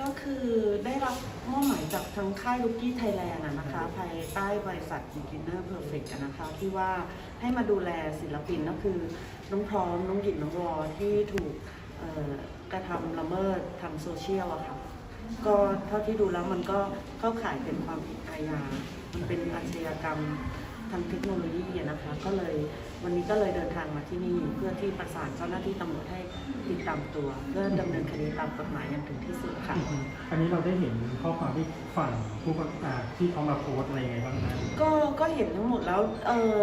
ก็คือได้รับมอบหมายจากทางค่ายลูกี้ไทยแลนด์นะคะ ภายใต้บริษัท Beginner Perfect อะนะคะที่ว่าให้มาดูแลศิลปินก็คือ น้องพร้อม น้องหยินน้องวอที่ถูกกระทำละเมิดทางโซเชียลอะค่ะ ก็เท่าที่ดูแล้วมันก็เข้าข่ายเป็นความผิดอาญา มันเป็นอาชญากรรม ทางเทคโนโลยีอะนะคะก็เลยวันนี้ก็เลยเดินทางมาที่นี่เพื่อที่ประสานเจ้าหน้าที่ตำรวจให้ติดตามตัว เพื่อดำเนินคดีตามกฎหมายอย่างถึงที่สุดค่ะ อันนี้เราได้เห็นข้อความที่ฝั่งผู้ประกาศที่เขามาโพสต์อะไรยังไงบ้างนะก็ก็เห็นทั้งหมดแล้วเออ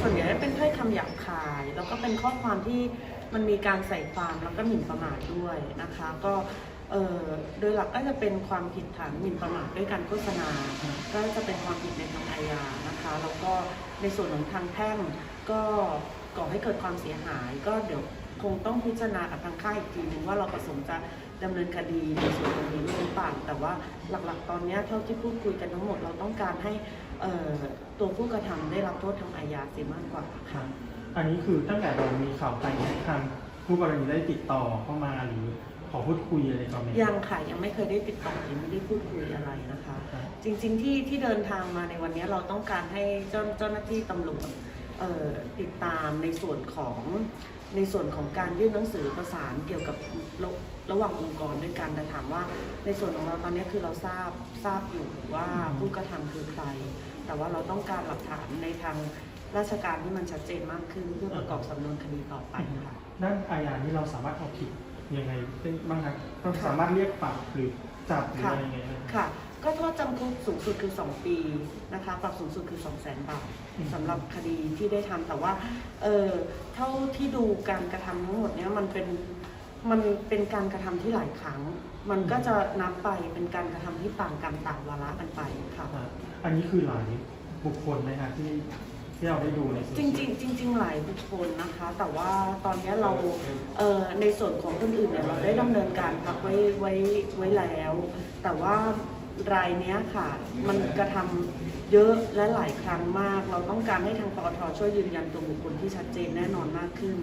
ส่วนใหญ่เป็นถ้อยคำหยาบคาย แล้วก็เป็นข้อความที่มันมีการใส่ความแล้วก็หมิ่นประมาทด้วยนะคะ ก็เออ โดยหลักก็จะเป็นความผิดฐานหมิ่นประมาทด้วยการโฆษณา ก็จะเป็นความผิดในทางอาญานะคะ แล้วก็ในส่วนของทางแพ่งก็ก่อให้เกิดความเสียหาย ก็เดี๋ยวคงต้องพิจารณากับทางค่ายอีกทีนึงว่าเราประสงค์จะดำเนินคดีในส่วนตรงนี้หรือเปล่าแต่ว่าหลักๆ ตอนนี้เท่าที่พูดคุยกันทั้งหมดเราต้องการให้เตัวผู้กระทำได้รับโทษทางอาญาเสียมากกว่าค่ะอันนี้คือตั้งแต่เรามีข่าวไปเนี่ยทางผู้กรณีได้ติดต่อเข้ามาหรือ ขอพูดคุยอะไรกับไหม ยังค่ะยังไม่เคยได้ติดต่อยังไม่ได้พูดคุยอะไรนะคะ ครับ จริงๆที่ที่เดินทางมาในวันนี้เราต้องการให้เจ้าเจ้าหน้าที่ตำรวจเอ่อติดตามในส่วนของในส่วนของการยื่นหนังสือประสานเกี่ยวกับระระหว่างองค์กรด้วยกันแต่ถามว่าในส่วนของเราตอนนี้คือเราทราบทราบอยู่ว่าผู้กระทำคือใคร แต่ว่าเราต้องการหลักฐานในทางราชการที่มันชัดเจนมากขึ้นเพื่อประกอบสำนวนคดีต่อไปค่ะ ด้านอาญานี่เราสามารถเอาผิด ยังไงได้บ้างครับเราสามารถเรียกปรับหรือจับหรืออะไรยังไงได้ไหม ค่ะ ก็โทษจำคุกสูงสุดคือ 2 ปีนะคะ ปรับสูงสุดคือ 2 0 0 0 0 0 บาทอืม สำหรับคดีที่ได้ทำแต่ว่า เออเท่าที่ดูการกระทำทั้งหมดเนี้ยมันเป็น มันเป็นการกระทำที่หลายครั้ง มันก็จะนับไปเป็นการกระทำที่ต่างกรรมต่างวาระกันไปค่ะ อ่าอันนี้คือหลายบุคคลนะฮะที่ที่เราได้ดูในโซจเชีริยงลจริง คคลนะคะ แต่ว่าตอนนี้เราเอ่อในส่วนของคนอื่นเนี่ยเราได้ดำเนินการพักไว้ไว้ไว้แล้ว แต่ว่ารายเนี้ยค่ะมันกระทำเยอะและหลายครั้งมาก เราต้องการให้ทางปอทช่วยยืนยันตัวบุคคลที่ชัดเจนแน่นอนมากขึ้น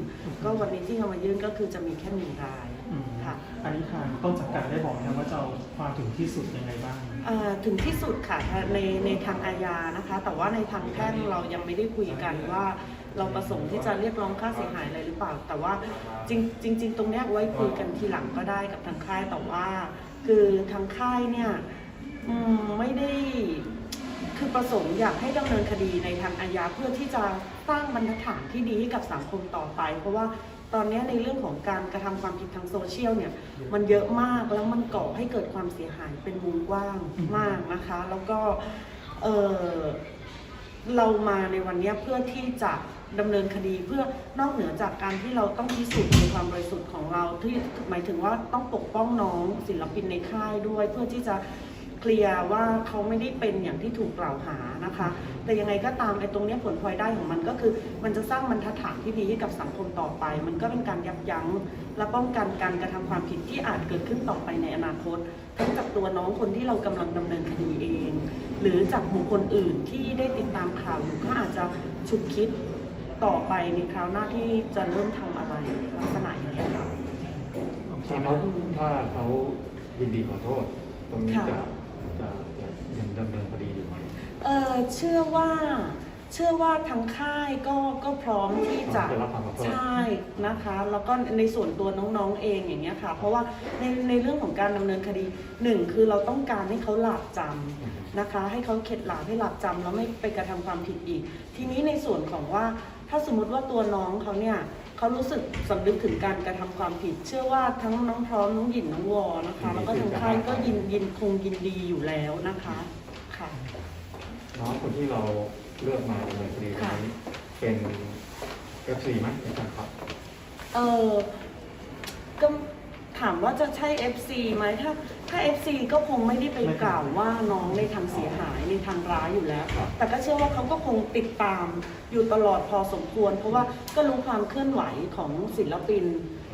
ก็วันนี้ที่เขามายื่นก็คือจะมีแค่หนึ่งรายอืมค่ะ อันนี้ทางต้นสังกัดได้บอกนะว่าจะเอาความถึงที่สุดยังไงบ้าง เอ่อถึงที่สุดค่ะในในทางอาญานะคะ แต่ว่าในทางแพ่งเรายังไม่ได้คุยกันว่า เราประสงค์ที่จะเรียกร้องค่าเสียหายอะไรหรือเปล่า แต่ว่าจริงจริงๆตรงนี้ไว้คุยกันทีหลังก็ได้กับทางค่ายแต่ว่า คือทางค่ายเนี่ยไม่ได้คือประสงค์อยากให้ดำเนินคดีในทางอาญาเพื่อที่จะสร้างบรรทัดฐานที่ดีให้กับสังคมต่อไป เพราะว่าตอนนี้ในเรื่องของการกระทำความผิดทางโซเชียลเนี่ยมันเยอะมากแล้วมันก่อให้เกิดความเสียหายเป็นวงกว้างมากนะคะ แล้วก็เออเรามาในวันนี้เพื่อที่จะ ดำเนินคดีเพื่อนอกเหนือจากการที่เราต้องพิสูจน์ในความบริสุทธิ์ของเราที่หมายถึงว่าต้องปกป้องน้องศิลปินในค่ายด้วย เพื่อที่จะเคลียร์ว่าเขาไม่ได้เป็นอย่างที่ถูกกล่าวหานะคะ แต่ยังไงก็ตามไอ้ตรงนี้ผลพลอยได้ของมันก็คือ มันจะสร้างบรรทัดฐานที่ดีให้กับสังคมต่อไป มันก็เป็นการยับยั้งและป้องกันการกระทำความผิดที่อาจเกิดขึ้นต่อไปในอนาคต ทั้งจากตัวน้องคนที่เรากำลังดำเนินคดีเอง หรือจากบุคคลอื่นที่ได้ติดตามข่าวอยู่ก็อาจจะฉุกคิด ต่อไปในคราวหน้าที่จะเริ่มทำอะไรลักษณะอย่างนี้ยค่ะโอเคถ้านะเขาถ้าเขายินดีขอโทษ ตรงนี้ค่ะจะจะจะยังดำเนินคดีอยู่ไหมเออเชื่อว่า เชื่อว่าทางค่ายก็ก็พร้อมที่จะจะรับความขอโทษใช่นะคะ แล้วก็ในส่วนตัวน้องๆเองอย่างเงี้ยค่ะ เพราะว่าในในเรื่องของการดำเนินคดีหนึ่งคือเราต้องการให้เขาหลาบจำ นะคะให้เขาเข็ดหลาบให้หลาบจำแล้วไม่ไปกระทำความผิดอีก ทีนี้ในส่วนของว่าถ้าสมมติว่าตัวน้องเขาเนี่ยเขารู้สึกสำนึกถึงการกระทำความผิด เชื่อว่าทั้งน้องพร้อมน้องหยินน้องวอนะคะ แล้วก็ทางค่ายก็ยินยินคงยินดีอยู่แล้วนะคะค่ะ น้องคนที่เราเลือกมาดำเนินคดีตรงนี้เป็นเอฟซีไหมเป็นแฟนคลับ เออก็ถามว่าจะใช่ FC ไหมถ้าถ้า FC ก็คงไม่ได้ไปกล่าวว่าน้องในทางเสียหายในทางร้ายอยู่แล้ว ครับแต่ก็เชื่อว่าเขาก็คงติดตามอยู่ตลอดพอสมควร เพราะว่าก็รู้ความเคลื่อนไหวของศิลปิน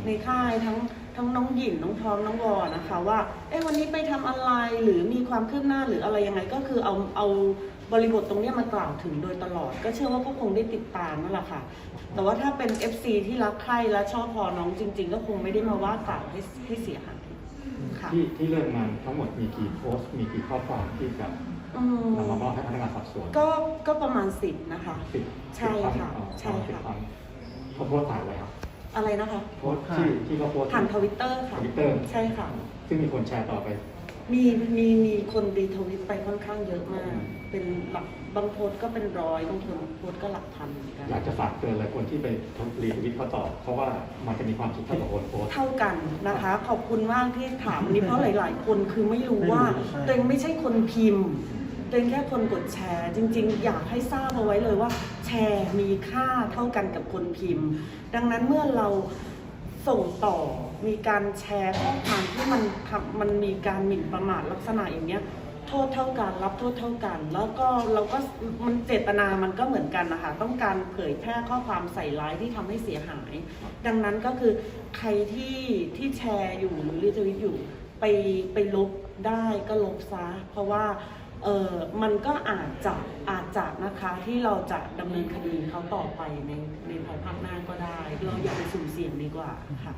ในค่ายทั้งทั้งน้องหยินน้องพร้อมน้องวอนะคะว่าเอ้วันนี้ไปทำอะไรหรือมีความคืบหน้าหรืออะไรยังไงก็คือเอาเอา บริบทตรงเนี้ยมากล่าวถึงโดยตลอด ก็เชื่อว่าก็คงได้ติดตามนั่นแหละค่ะ แต่ว่าถ้าเป็น FC ที่รักใคร่และชอบพอน้องจริง ๆ ก็คงไม่ได้มาว่ากล่าวให้ให้เสียหายค่ะที่ที่เรื่องงานทั้งหมดมีกี่โพสต์มีกี่ข้อความที่จะอืมนำมามอบให้พนักงานสอบสวนก็ก็ประมาณสิบนะคะสิบใช่สิบรั้งค่ะอ๋อใช่ค่ะสิบรั้งเขาโพสต์ผ่านอะไรครับอะไรนะคะโพสต์ที่ที่เขาโพสต์ผ่านทวิตเตอร์ค่ะทวิตเตอร์ใช่ค่ะ ซึ่งมีคนแชร์ต่อไป มีมีมีคนรีทวิตไปค่อนข้างเยอะมาก เป็นหลักบางโพสต์ก็เป็นร้อยบางคนโพสต์ก็หลักพันเหมือนกันอยากจะฝากเตือนอะไรคนที่ไปทรีทวิตเขาต่อเพราะว่ามันจะมีความผิดเท่ากับคนโพสต์เท่ากันนะคะ ขอบคุณมากที่ถามอันนี้เพราะหลาย ๆ คนคือไม่รู้ว่าไม่รู้ใช่ตัวเองไม่ใช่คนพิมพ์ตัวเองแค่คนกดแชร์ จริง ๆ อยากให้ทราบเอาไว้เลยว่า แชร์มีค่าเท่ากันกับคนพิมพ์ ดังนั้นเมื่อเรา ส่งต่อมีการแชร์ข้อความที่มันทำมันมีการหมิ่นประมาทลักษณะอย่างเนี้ยโทษเท่ากันรับโทษเท่ากัน แล้วก็เราก็มันเจตนามันก็เหมือนกันนะคะต้องการเผยแพร่ข้อความใส่ร้ายที่ทำให้เสียหาย ดังนั้นก็คือใครที่ที่แชร์อยู่หรือรีทวิตอยู่ไปไปลบได้ก็ลบซะ เพราะว่า เออมันก็อาจจะอาจจะนะคะที่เราจะดำเนินคดีเขาต่อไปในในภายภาคหน้าก็ได้ เราอย่าไปสุ่มเสี่ยงดีกว่าค่ะ